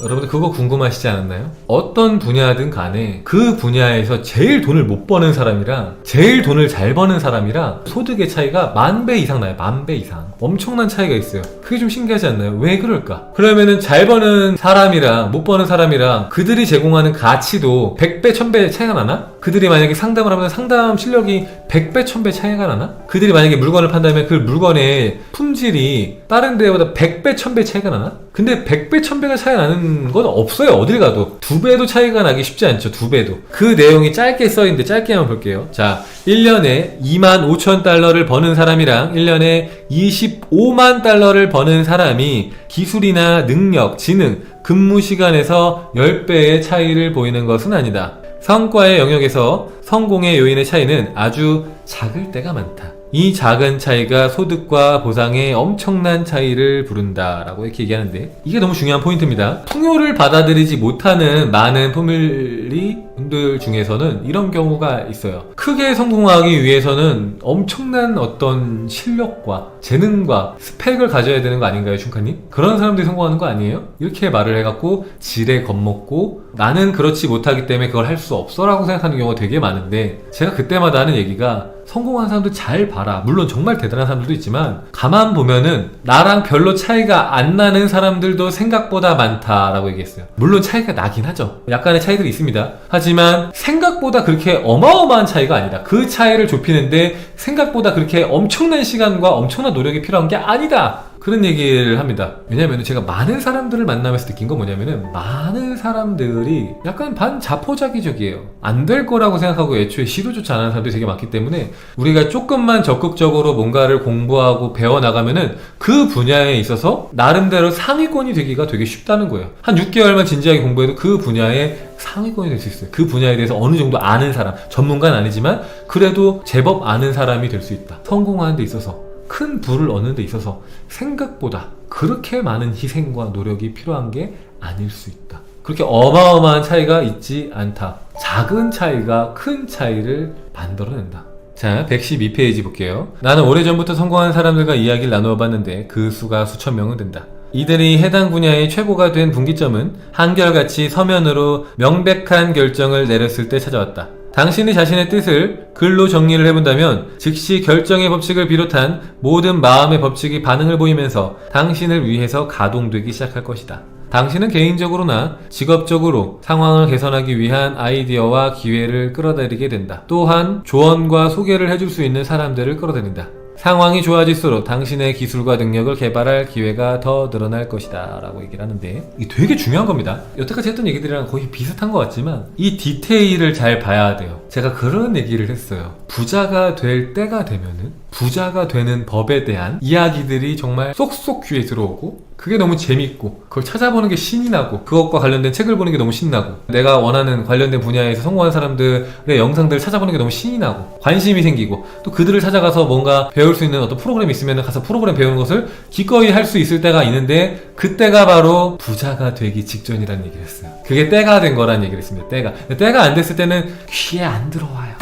여러분들 그거 궁금하시지 않았나요? 어떤 분야든 간에 그 분야에서 제일 돈을 못 버는 사람이랑 제일 돈을 잘 버는 사람이랑 소득의 차이가 만 배 이상 나요. 만 배 이상. 엄청난 차이가 있어요. 그게 좀 신기하지 않나요? 왜 그럴까? 그러면은 잘 버는 사람이랑 못 버는 사람이랑 그들이 제공하는 가치도 100배, 1000배 차이가 나나? 그들이 만약에 상담을 하면 상담 실력이 100배, 1000배 차이가 나나? 그들이 만약에 물건을 판다면 그 물건의 품질이 다른 데보다 100배, 1000배 차이가 나나? 근데 100배, 1000배가 차이 나는 건 없어요. 어딜 가도. 두 배도 차이가 나기 쉽지 않죠. 두 배도. 그 내용이 짧게 써있는데 짧게 한번 볼게요. 자, 1년에 2만 5천 달러를 버는 사람이랑 1년에 25만 달러를 버는 사람이 기술이나 능력, 지능, 근무 시간에서 10배의 차이를 보이는 것은 아니다. 성과의 영역에서 성공의 요인의 차이는 아주 작을 때가 많다. 이 작은 차이가 소득과 보상에 엄청난 차이를 부른다 라고 이렇게 얘기하는데 이게 너무 중요한 포인트입니다. 풍요를 받아들이지 못하는 많은 포뮬리 분들 중에서는 이런 경우가 있어요. 크게 성공하기 위해서는 엄청난 어떤 실력과 재능과 스펙을 가져야 되는 거 아닌가요, 춘카님? 그런 사람들이 성공하는 거 아니에요? 이렇게 말을 해갖고 지레 겁먹고 나는 그렇지 못하기 때문에 그걸 할 수 없어라고 생각하는 경우가 되게 많은데 제가 그때마다 하는 얘기가 성공한 사람들 잘 봐라. 물론 정말 대단한 사람들도 있지만 가만 보면은 나랑 별로 차이가 안 나는 사람들도 생각보다 많다라고 얘기했어요. 물론 차이가 나긴 하죠. 약간의 차이들이 있습니다. 하지만 생각보다 그렇게 어마어마한 차이가 아니다. 그 차이를 좁히는데 생각보다 그렇게 엄청난 시간과 엄청난 노력이 필요한 게 아니다. 그런 얘기를 합니다. 왜냐면 제가 많은 사람들을 만나면서 느낀 건 뭐냐면은 많은 사람들이 약간 반자포자기적이에요. 안 될 거라고 생각하고 애초에 시도조차 안 하는 사람들이 되게 많기 때문에 우리가 조금만 적극적으로 뭔가를 공부하고 배워나가면은 그 분야에 있어서 나름대로 상위권이 되기가 되게 쉽다는 거예요. 한 6개월만 진지하게 공부해도 그 분야에 상위권이 될 수 있어요. 그 분야에 대해서 어느 정도 아는 사람, 전문가는 아니지만 그래도 제법 아는 사람이 될 수 있다. 성공하는 데 있어서 큰 부를 얻는 데 있어서 생각보다 그렇게 많은 희생과 노력이 필요한 게 아닐 수 있다. 그렇게 어마어마한 차이가 있지 않다. 작은 차이가 큰 차이를 만들어낸다. 자, 112페이지 볼게요. 나는 오래전부터 성공한 사람들과 이야기를 나누어 봤는데 그 수가 수천 명은 된다. 이들이 해당 분야의 최고가 된 분기점은 한결같이 서면으로 명백한 결정을 내렸을 때 찾아왔다. 당신이 자신의 뜻을 글로 정리를 해본다면 즉시 결정의 법칙을 비롯한 모든 마음의 법칙이 반응을 보이면서 당신을 위해서 가동되기 시작할 것이다. 당신은 개인적으로나 직업적으로 상황을 개선하기 위한 아이디어와 기회를 끌어들이게 된다. 또한 조언과 소개를 해줄 수 있는 사람들을 끌어들인다. 상황이 좋아질수록 당신의 기술과 능력을 개발할 기회가 더 늘어날 것이다. 라고 얘기를 하는데, 이게 되게 중요한 겁니다. 여태까지 했던 얘기들이랑 거의 비슷한 것 같지만, 이 디테일을 잘 봐야 돼요. 제가 그런 얘기를 했어요. 부자가 될 때가 되면은, 부자가 되는 법에 대한 이야기들이 정말 쏙쏙 귀에 들어오고, 그게 너무 재밌고, 그걸 찾아보는 게 신이 나고, 그것과 관련된 책을 보는 게 너무 신나고, 내가 원하는 관련된 분야에서 성공한 사람들의 영상들을 찾아보는 게 너무 신이 나고, 관심이 생기고, 또 그들을 찾아가서 뭔가 배울 수 있는 어떤 프로그램이 있으면 가서 프로그램 배우는 것을 기꺼이 할 수 있을 때가 있는데, 그때가 바로 부자가 되기 직전이라는 얘기를 했어요. 그게 때가 된 거라는 얘기를 했습니다. 때가. 때가 안 됐을 때는 귀에 안 들어와요.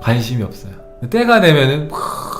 관심이 없어요. 때가 되면은, 크,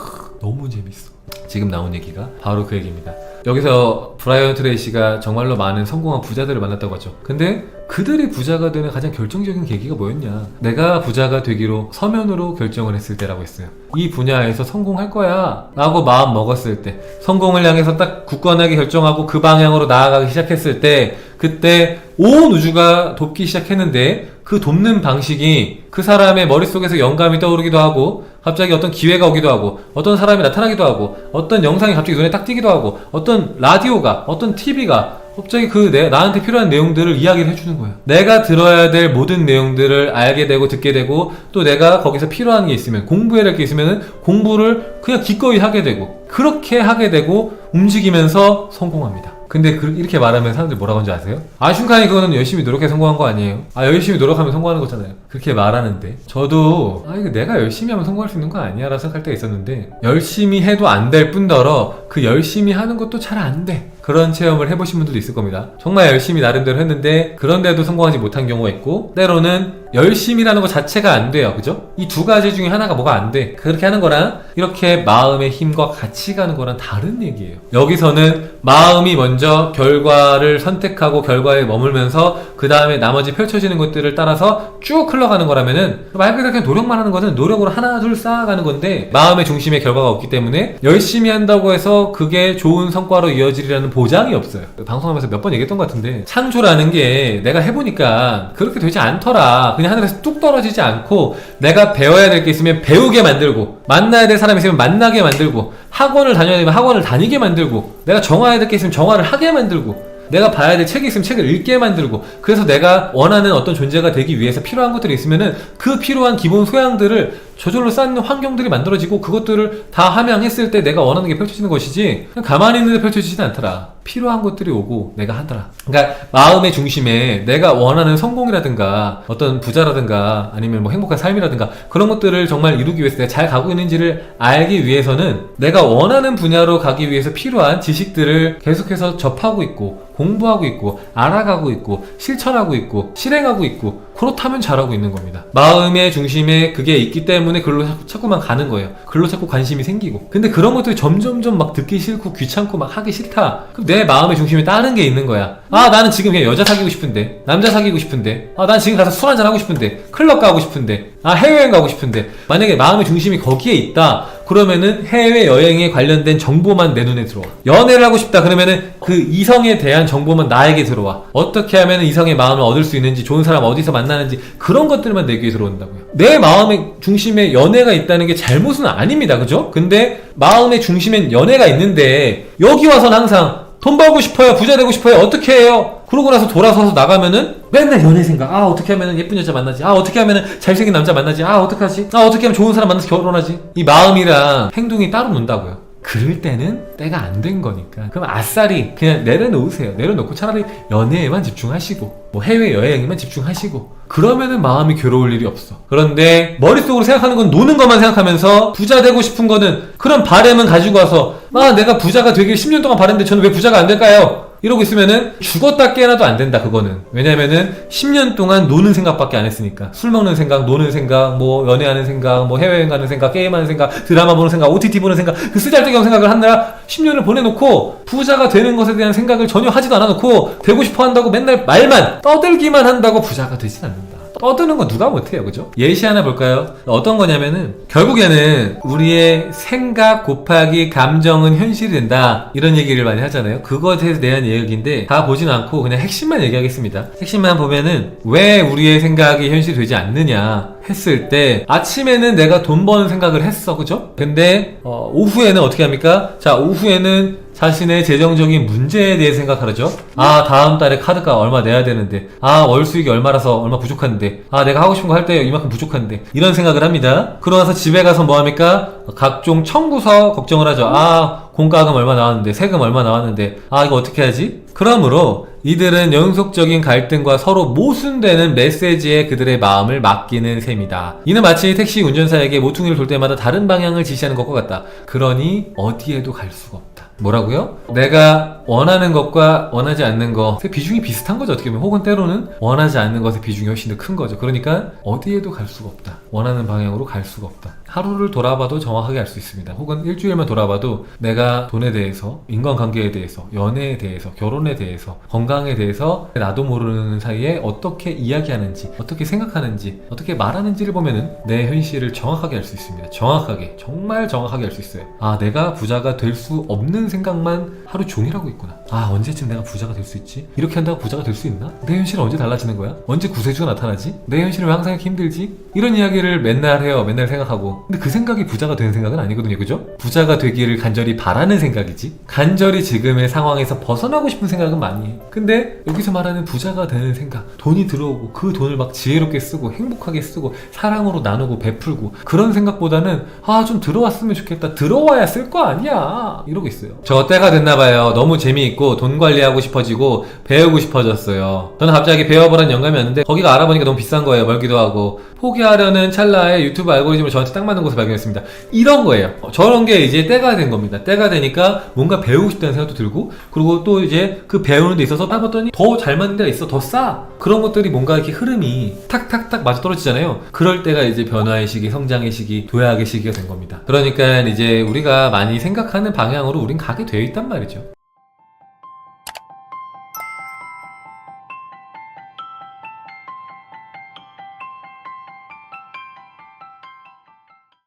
너무 재밌어. 지금 나온 얘기가 바로 그 얘기입니다. 여기서 브라이언 트레이시가 정말로 많은 성공한 부자들을 만났다고 하죠. 근데 그들이 부자가 되는 가장 결정적인 계기가 뭐였냐? 내가 부자가 되기로 서면으로 결정을 했을 때라고 했어요. 이 분야에서 성공할 거야. 라고 마음 먹었을 때, 성공을 향해서 딱 굳건하게 결정하고 그 방향으로 나아가기 시작했을 때, 그때 온 우주가 돕기 시작했는데, 그 돕는 방식이 그 사람의 머릿속에서 영감이 떠오르기도 하고, 갑자기 어떤 기회가 오기도 하고, 어떤 사람이 나타나기도 하고, 어떤 영상이 갑자기 눈에 딱 띄기도 하고, 어떤 라디오가, 어떤 TV가, 갑자기 그 내, 나한테 필요한 내용들을 이야기를 해주는 거예요. 내가 들어야 될 모든 내용들을 알게 되고 듣게 되고 또 내가 거기서 필요한 게 있으면 공부해야 될 게 있으면 공부를 그냥 기꺼이 하게 되고 그렇게 하게 되고 움직이면서 성공합니다. 근데 그- 이렇게 말하면 사람들이 뭐라고 하는지 아세요? 아, 슌칸이 그거는 열심히 노력해 성공한 거 아니에요? 아, 열심히 노력하면 성공하는 거잖아요. 그렇게 말하는데. 저도, 아, 이거 내가 열심히 하면 성공할 수 있는 거 아니야? 라고 생각할 때가 있었는데, 열심히 해도 안 될 뿐더러, 그 열심히 하는 것도 잘 안 돼. 그런 체험을 해보신 분들도 있을 겁니다. 정말 열심히 나름대로 했는데, 그런데도 성공하지 못한 경우가 있고, 때로는 열심이라는 것 자체가 안 돼요. 그죠? 이 두 가지 중에 하나가 뭐가 안 돼. 그렇게 하는 거랑, 이렇게 마음의 힘과 같이 가는 거랑 다른 얘기예요. 여기서는 마음이 먼저 결과를 선택하고 결과에 머물면서 그 다음에 나머지 펼쳐지는 것들을 따라서 쭉 흘러가는 거라면은 말 그대로 그냥 노력만 하는 것은 노력으로 하나 둘 쌓아가는 건데 마음의 중심에 결과가 없기 때문에 열심히 한다고 해서 그게 좋은 성과로 이어지리라는 보장이 없어요. 방송하면서 몇 번 얘기했던 것 같은데 창조라는 게 내가 해보니까 그렇게 되지 않더라. 그냥 하늘에서 뚝 떨어지지 않고 내가 배워야 될 게 있으면 배우게 만들고 만나야 될 사람이 있으면 만나게 만들고 학원을 다녀야 되면 학원을 다니게 만들고 내가 정화해야 될 게 있으면 정화를 하게 만들고 내가 봐야 될 책이 있으면 책을 읽게 만들고 그래서 내가 원하는 어떤 존재가 되기 위해서 필요한 것들이 있으면은 그 필요한 기본 소양들을 저절로 쌓는 환경들이 만들어지고 그것들을 다 함양했을 때 내가 원하는 게 펼쳐지는 것이지 가만히 있는데 펼쳐지진 않더라 필요한 것들이 오고 내가 하더라 그러니까 마음의 중심에 내가 원하는 성공이라든가 어떤 부자라든가 아니면 뭐 행복한 삶이라든가 그런 것들을 정말 이루기 위해서 내가 잘 가고 있는지를 알기 위해서는 내가 원하는 분야로 가기 위해서 필요한 지식들을 계속해서 접하고 있고 공부하고 있고 알아가고 있고 실천하고 있고 실행하고 있고 그렇다면 잘하고 있는 겁니다. 마음의 중심에 그게 있기 때문에 글로 자꾸, 자꾸만 가는 거예요. 글로 자꾸 관심이 생기고. 근데 그런 것들이 점점점 막 듣기 싫고 귀찮고 막 하기 싫다. 그럼 내 마음의 중심에 다른 게 있는 거야. 아 나는 지금 그냥 여자 사귀고 싶은데 남자 사귀고 싶은데 아 난 지금 가서 술 한잔 하고 싶은데 클럽 가고 싶은데 아 해외여행 가고 싶은데 만약에 마음의 중심이 거기에 있다 그러면은 해외 여행에 관련된 정보만 내 눈에 들어와. 연애를 하고 싶다 그러면은 그 이성에 대한 정보만 나에게 들어와. 어떻게 하면 이성의 마음을 얻을 수 있는지, 좋은 사람 어디서 만나는지 그런 것들만 내 귀에 들어온다고요. 내 마음의 중심에 연애가 있다는 게 잘못은 아닙니다. 그죠? 근데 마음의 중심엔 연애가 있는데 여기 와서는 항상 돈 벌고 싶어요, 부자 되고 싶어요, 어떻게 해요? 그러고 나서 돌아서서 나가면은 맨날 연애 생각. 아 어떻게 하면은 예쁜 여자 만나지? 아 어떻게 하면은 잘생긴 남자 만나지? 아 어떡하지? 아 어떻게 하면 좋은 사람 만나서 결혼하지? 이 마음이랑 행동이 따로 논다고요. 그럴 때는 때가 안 된 거니까. 그럼 아싸리 그냥 내려놓으세요. 내려놓고 차라리 연애에만 집중하시고 뭐 해외 여행에만 집중하시고 그러면은 마음이 괴로울 일이 없어. 그런데 머릿속으로 생각하는 건 노는 것만 생각하면서 부자 되고 싶은 거는 그런 바램은 가지고 와서 아 내가 부자가 되길 10년 동안 바랬는데 저는 왜 부자가 안 될까요? 이러고 있으면은 죽었다 깨어나도 안 된다 그거는. 왜냐면은 10년 동안 노는 생각밖에 안 했으니까. 술 먹는 생각 노는 생각 뭐 연애하는 생각 뭐 해외여행 가는 생각 게임하는 생각 드라마 보는 생각 OTT 보는 생각 그 쓰잘데기 없는 생각을 하느라 10년을 보내놓고 부자가 되는 것에 대한 생각을 전혀 하지도 않아 놓고 되고 싶어 한다고 맨날 말만 떠들기만 한다고 부자가 되진 않는다 떠드는 건 누가 못해요 그죠? 예시 하나 볼까요? 어떤 거냐면은 결국에는 우리의 생각 곱하기 감정은 현실이 된다 이런 얘기를 많이 하잖아요 그것에 대한 얘기인데 다 보진 않고 그냥 핵심만 얘기하겠습니다 핵심만 보면은 왜 우리의 생각이 현실이 되지 않느냐 했을 때 아침에는 내가 돈 버는 생각을 했어 그죠? 근데 어, 오후에는 어떻게 합니까? 자 오후에는 자신의 재정적인 문제에 대해 생각하죠. 아, 다음 달에 카드가 얼마 내야 되는데. 아, 월 수익이 얼마라서 얼마 부족한데. 아, 내가 하고 싶은 거 할 때 이만큼 부족한데. 이런 생각을 합니다. 그러고 나서 집에 가서 뭐 합니까? 각종 청구서 걱정을 하죠. 아, 공과금 얼마 나왔는데, 세금 얼마 나왔는데. 아, 이거 어떻게 하지? 그러므로 이들은 연속적인 갈등과 서로 모순되는 메시지에 그들의 마음을 맡기는 셈이다. 이는 마치 택시 운전사에게 모퉁이를 돌 때마다 다른 방향을 지시하는 것과 같다. 그러니 어디에도 갈 수가 없다. 뭐라고요? 내가 원하는 것과 원하지 않는 것의 비중이 비슷한 거죠. 어떻게 보면 혹은 때로는 원하지 않는 것의 비중이 훨씬 더 큰 거죠. 그러니까 어디에도 갈 수가 없다. 원하는 방향으로 갈 수가 없다. 하루를 돌아봐도 정확하게 알 수 있습니다. 혹은 일주일만 돌아봐도 내가 돈에 대해서, 인간관계에 대해서, 연애에 대해서, 결혼에 대해서, 건강에 대해서 나도 모르는 사이에 어떻게 이야기하는지, 어떻게 생각하는지, 어떻게 말하는지를 보면은 내 현실을 정확하게 알 수 있습니다. 정확하게, 정말 정확하게 알 수 있어요. 아, 내가 부자가 될 수 없는 생각만 하루 종일 하고 있구나. 아, 언제쯤 내가 부자가 될 수 있지? 이렇게 한다고 부자가 될 수 있나? 내 현실은 언제 달라지는 거야? 언제 구세주가 나타나지? 내 현실은 왜 항상 이렇게 힘들지? 이런 이야기를 맨날 해요. 맨날 생각하고. 근데 그 생각이 부자가 되는 생각은 아니거든요. 그죠? 부자가 되기를 간절히 바라는 생각이지. 간절히 지금의 상황에서 벗어나고 싶은 생각은 많이 해. 근데 여기서 말하는 부자가 되는 생각, 돈이 들어오고 그 돈을 막 지혜롭게 쓰고 행복하게 쓰고 사랑으로 나누고 베풀고 그런 생각보다는 아, 좀 들어왔으면 좋겠다. 들어와야 쓸 거 아니야. 이러고 있어요. 저 때가 됐나 봐요. 너무 재미있고 돈 관리하고 싶어지고 배우고 싶어졌어요. 저는 갑자기 배워보라는 영감이 왔는데 거기가 알아보니까 너무 비싼 거예요. 멀기도 하고. 포기하려는 찰나에 유튜브 알고리즘을 저한테 딱 맞는 곳을 발견했습니다. 이런 거예요. 어, 저런 게 이제 때가 된 겁니다. 때가 되니까 뭔가 배우고 싶다는 생각도 들고, 그리고 또 이제 그 배우는 데 있어서 딱 봤더니 더 잘 맞는 데가 있어. 더 싸. 그런 것들이 뭔가 이렇게 흐름이 탁탁탁 맞아 떨어지잖아요. 그럴 때가 이제 변화의 시기, 성장의 시기, 도약의 시기가 된 겁니다. 그러니까 이제 우리가 많이 생각하는 방향으로 우린 가게 되어 있단 말이죠.